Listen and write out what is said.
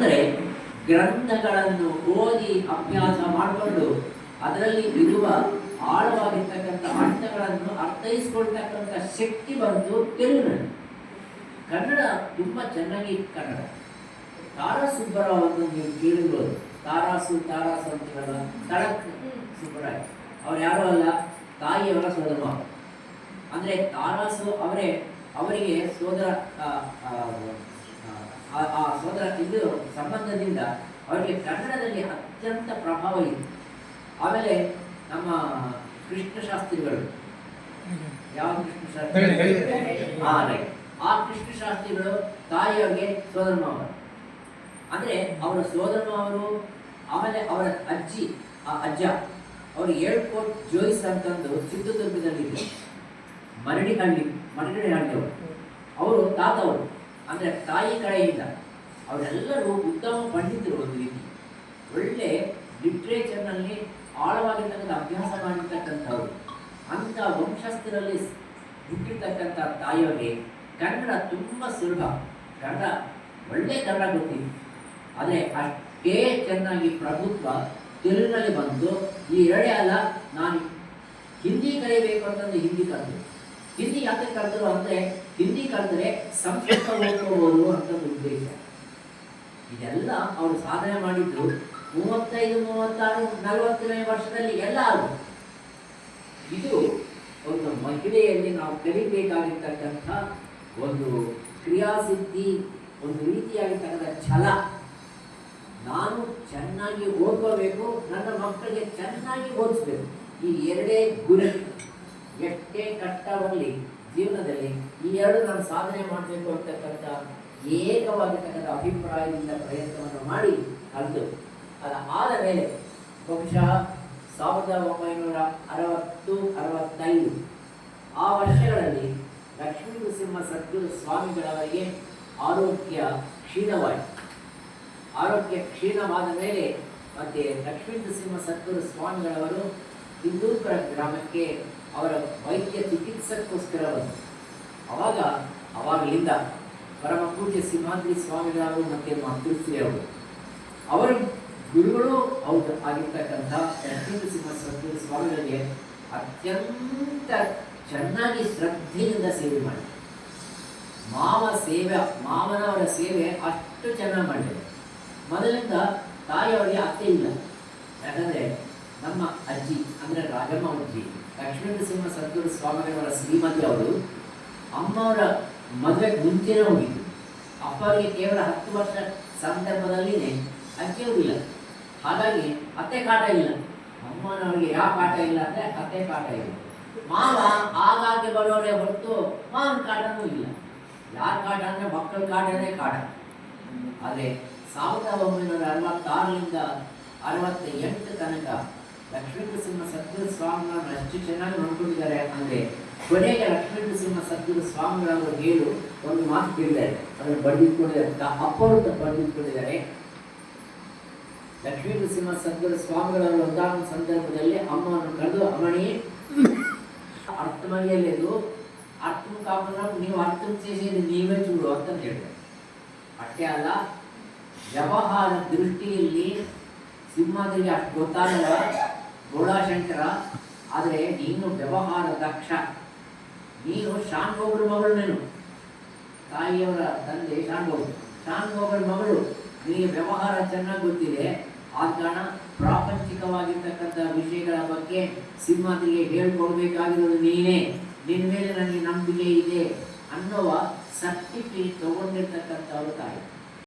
ಅಂದರೆ ಗ್ರಂಥಗಳನ್ನು ಓದಿ ಅಭ್ಯಾಸ ಮಾಡಿಕೊಂಡು ಅದರಲ್ಲಿ ಇರುವ ಆಳವಾಗಿರ್ತಕ್ಕಂಥ ಅರ್ಥಗಳನ್ನು ಅರ್ಥೈಸ್ಕೊಳ್ತಕ್ಕಂಥ ಶಕ್ತಿ ಬಂತು ತೆಲುಗಿನಲ್ಲಿ ಕನ್ನಡ ತುಂಬ ಚೆನ್ನಾಗಿ ಕನ್ನಡ. ತಾರಾ ಸುಬ್ಬರಾವ್ ಅಂತ ನೀವು ಕೇಳಿರ್ಬೋದು. ತಾರಾಸು ತಾರಾಸು ಅಂತೀವಲ್ಲ ತಳಕ್ ಸುಬ್ಬರಾಯ್. ಅವ್ರು ಯಾರು ಅಲ್ಲ, ತಾಯಿಯವರ ಸೋದರ ಅಂದರೆ ತಾರಾಸು ಅವರೇ, ಅವರಿಗೆ ಸೋದರ ಆ, ಸೋದರ ಇದು ಸಂಬಂಧದಿಂದ ಅವರಿಗೆ ಕನ್ನಡದಲ್ಲಿ ಅತ್ಯಂತ ಪ್ರಭಾವ ಇದೆ. ಆಮೇಲೆ ನಮ್ಮ ಕೃಷ್ಣ ಶಾಸ್ತ್ರಿಗಳು ಯಾವ ಕೃಷ್ಣ ಶಾಸ್ತ್ರಿ. ಆ. ಆ ಕೃಷ್ಣ ಶಾಸ್ತ್ರಿಗಳು ತಾಯಿಯವರಿಗೆ ಸೋದರ ಮಾವರು ಅಂದ್ರೆ ಅವರ ಸೋದರ ಮಾವರು ಆಮೇಲೆ ಅವರ ಅಜ್ಜಿ ಆ ಅಜ್ಜ ಅವರು ಏಳ್ಕೋಟ್ ಜೋಯಿಸ್ ಅಂತಂದು ಚಿತ್ರದುರ್ಗದಲ್ಲಿ ಮರಡಿಹಳ್ಳಿ ಮರಡಿಹಳ್ಳಿ ಅವರು ಅವರು ತಾತವರು. ಅಂದ್ರೆ ತಾಯಿ ಕಡೆಯಿಂದ ಅವರೆಲ್ಲರೂ ಉತ್ತಮ ಪಂಡಿತರು ಒಂದು ರೀತಿ. ಒಳ್ಳೆ ಲಿಟ್ರೇಚರ್ನಲ್ಲಿ ಆಳವಾಗಿರ್ತಕ್ಕಂಥ ಅಭ್ಯಾಸ ಮಾಡಿರ್ತಕ್ಕಂಥವ್ರು. ಅಂಥ ವಂಶಸ್ಥರಲ್ಲಿ ಹುಟ್ಟಿರ್ತಕ್ಕಂಥ ತಾಯಿಯವರಿಗೆ ಕನ್ನಡ ತುಂಬ ಸುಲಭ. ಕನ್ನಡ ಒಳ್ಳೆ ಕನ್ನಡ ಗೊತ್ತಿದೆ ಆದರೆ ಅಷ್ಟೇ ಚೆನ್ನಾಗಿ ಪ್ರಭುತ್ವ ತೆಲುಗಿನಲ್ಲಿ ಬಂದು ಈ ಎರಡೇ ಅಲ್ಲ, ನಾನು ಹಿಂದಿ ಕಲಿಯಬೇಕು ಅಂತಂದು ಹಿಂದಿ ಕಲಿತು. ಹಿಂದಿ ಯಾಕೆ ಕಲಿತರು ಅಂದರೆ ಹಿಂದಿ ಕಲಿತರೆ ಸಂಸ್ಕೃತ ಓದ್ಕೋಬೋದು ಅಂತ ಉದ್ದೇಶ ಇದೆಲ್ಲ ಅವರು ಸಾಧನೆ ಮಾಡಿದ್ದು ಮೂವತ್ತೈದು, ಮೂವತ್ತಾರು, ನಲವತ್ತನೇ ವರ್ಷದಲ್ಲಿ ಎಲ್ಲ ಆಗುತ್ತೆ ಇದು ಒಂದು ಮಹಿಳೆಯಲ್ಲಿ ನಾವು ಕಲಿಬೇಕಾಗಿರ್ತಕ್ಕಂಥ ಒಂದು ಕ್ರಿಯಾಸಿದ್ಧಿ, ಒಂದು ರೀತಿಯಾಗಿರ್ತಕ್ಕಂಥ ಛಲ. ನಾನು ಚೆನ್ನಾಗಿ ಓದ್ಕೋಬೇಕು, ನನ್ನ ಮಕ್ಕಳಿಗೆ ಚೆನ್ನಾಗಿ ಓದಿಸ್ಬೇಕು. ಈ ಎರಡೇ ಗುರಿ ಎಷ್ಟೇ ಕಷ್ಟ ಬರಲಿ ಜೀವನದಲ್ಲಿ ಈ ಎರಡು ನಾನು ಸಾಧನೆ ಮಾಡಬೇಕು ಅಂತಕ್ಕಂಥ ಏಕವಾಗಿರ್ತಕ್ಕಂಥ ಅಭಿಪ್ರಾಯದಿಂದ ಪ್ರಯತ್ನವನ್ನು ಮಾಡಿ ಕಲಿತು ಅದು ಆದ ಮೇಲೆ ಬಹುಶಃ ಸಾವಿರದ ಒಂಬೈನೂರ ಅರವತ್ತು, ಅರವತ್ತೈದು, ಆ ವರ್ಷಗಳಲ್ಲಿ ಲಕ್ಷ್ಮೀ ನರಸಿಂಹ ಸದ್ಗುರು ಸ್ವಾಮಿಗಳವರಿಗೆ ಆರೋಗ್ಯ ಕ್ಷೀಣವಾಯಿತು. ಆರೋಗ್ಯ ಕ್ಷೀಣವಾದ ಮೇಲೆ ಮತ್ತೆ ಲಕ್ಷ್ಮೀ ನರಸಿಂಹ ಸದ್ಗುರು ಸ್ವಾಮಿಗಳವರು ಹಿಂದೂಪುರ ಗ್ರಾಮಕ್ಕೆ ಅವರ ವೈದ್ಯ ಚಿಕಿತ್ಸಕ್ಕೋಸ್ಕರ ಬಂದರು ಅವಾಗ, ಅವಾಗಲಿಂದ ಪರಮ ಪೂಜ್ಯ ಸಿಂಹಾದ್ರಿ ಸ್ವಾಮಿಗಳವರು ಮತ್ತು ಮಾತೃಶ್ರೀ ಅವರು ಅವರ ಗುರುಗಳು ಅವ್ರು ಆಗಿರ್ತಕ್ಕಂಥ ಲಕ್ಷ್ಮೀ ಸಿಂಹ ಸದ್ಗುರು ಸ್ವಾಮಿಗಳಿಗೆ ಅತ್ಯಂತ ಚೆನ್ನಾಗಿ ಶ್ರದ್ಧೆಯಿಂದ ಸೇವೆ ಮಾಡಿ ಮಾವ ಸೇವೆ, ಮಾವನವರ ಸೇವೆ ಅಷ್ಟು ಚೆನ್ನಾಗಿ ಮಾಡಿದೆ ಮೊದಲಿಂದ ತಾಯಿಯವರಿಗೆ ಅತ್ತೆ ಇಲ್ಲ. ಯಾಕಂದರೆ ನಮ್ಮ ಅಜ್ಜಿ, ಅಂದ್ರೆ ರಾಜಮ್ಮ ಅಜ್ಜಿ. ಲಕ್ಷ್ಮೀ ನರಸಿಂಹ ಸದ್ಗುರು ಸ್ವಾಮಿಯವರ ಶ್ರೀಮತಿ ಅವರು ಅಮ್ಮವರ ಮದುವೆಗೆ ಮುಂಚೆನೇ ಹೋಗಿದ್ದು ಅಪ್ಪವರಿಗೆ ಕೇವಲ ಹತ್ತು ವರ್ಷ ಸಂದರ್ಭದಲ್ಲಿನೇ ಅಜ್ಜಿಯವರು ಇಲ್ಲ ಹಾಗಾಗಿ ಅತ್ತೆ ಕಾಟ ಇಲ್ಲ. ಅಮ್ಮನವರಿಗೆ ಯಾವ ಕಾಟ ಇಲ್ಲ ಅಂದ್ರೆ ಅತ್ತೆ ಕಾಟ ಇಲ್ಲ. ಮಾವ ಆಗಾಗ್ಗೆ ಬರೋರೇ ಹೊರತು ಮಾವನ ಕಾಟನೂ ಇಲ್ಲ. ಯಾರ ಕಾಟ ಅಂದ್ರೆ ಮಕ್ಕಳ ಕಾಟನೇ ಕಾಟ. ಆದರೆ ಸಾವಿರದ ಒಂಬೈನೂರ ಅರವತ್ತಾರರಿಂದ ಅರವತ್ತ ಎಂಟು ತನಕ ಲಕ್ಷ್ಮೀ ನರಸಿಂಹ ಸದ್ಗುರು ಸ್ವಾಮಿಗಳನ್ನು ಅಷ್ಟು ಚೆನ್ನಾಗಿ ನೋಡ್ಕೊಂಡಿದ್ದಾರೆ ಅಂದರೆ ಕೊನೆಗೆ ಲಕ್ಷ್ಮೀ ನರಸಿಂಹ ಸದ್ಗುರು ಸ್ವಾಮಿಗಳವರು ಹೇಳು ಒಂದು ಮಾತು ಕೇಳಿದ್ದಾರೆ ಅದನ್ನು ಬರೆದಿಟ್ಕೊಂಡಿದ್ದಾರೆ ತ- ಅಪ್ಪರು ಬರೆದಿಟ್ಕೊಂಡಿದ್ದಾರೆ ಲಕ್ಷ್ಮೀ ನರಸಿಂಹ ಸದ್ಗುರು ಸ್ವಾಮಿಗಳವರು ಒಂದಾನ ಸಂದರ್ಭದಲ್ಲಿ ಅಮ್ಮವನ್ನು ಕರೆದು అమ్మని అర్థమయ్యలేదు అర్థం కాకుండా నీవు అర్థం చేసేది నీవే చూడు ಅಂತ ಹೇಳಿದೆ ಅಷ್ಟೇ ಅಲ್ಲ ವ್ಯವಹಾರ ದೃಷ್ಟಿಯಲ್ಲಿ ಸಿಂಹಾದ್ರಿಗೆ ಅಷ್ಟು ಗೊತ್ತಾಗಲ್ಲ ಗೋಳಾಶಂಕರ ಆದರೆ ನೀನು ವ್ಯವಹಾರ ದಕ್ಷ ನೀನು ಶಾನ್ ಗೋಗುಲ್ ಮಗಳು ನೀನು. ತಾಯಿಯವರ ತಂದೆ ಶಾನ್ ಗೋಗುಲ್ ಶಾನ್ ಗೋಗುಲ್ ಮಗಳು, ನಿನಗೆ ವ್ಯವಹಾರ ಚೆನ್ನಾಗಿ ಗೊತ್ತಿದೆ. ಆದ ಕಾರಣ ಪ್ರಾಪಂಚಿಕವಾಗಿರ್ತಕ್ಕಂಥ ವಿಷಯಗಳ ಬಗ್ಗೆ ಸಿಂಹದಲ್ಲಿ ಹೇಳ್ಕೊಡ್ಬೇಕಾಗಿರೋದು ನೀನೇ. ನಿನ್ನ ಮೇಲೆ ನನಗೆ ನಂಬಿಕೆ ಇದೆ ಅನ್ನುವ ಸರ್ಟಿಫಿಕೇಟ್ ತಗೊಂಡಿರ್ತಕ್ಕಂಥವ್ರು ತಾಯಿ.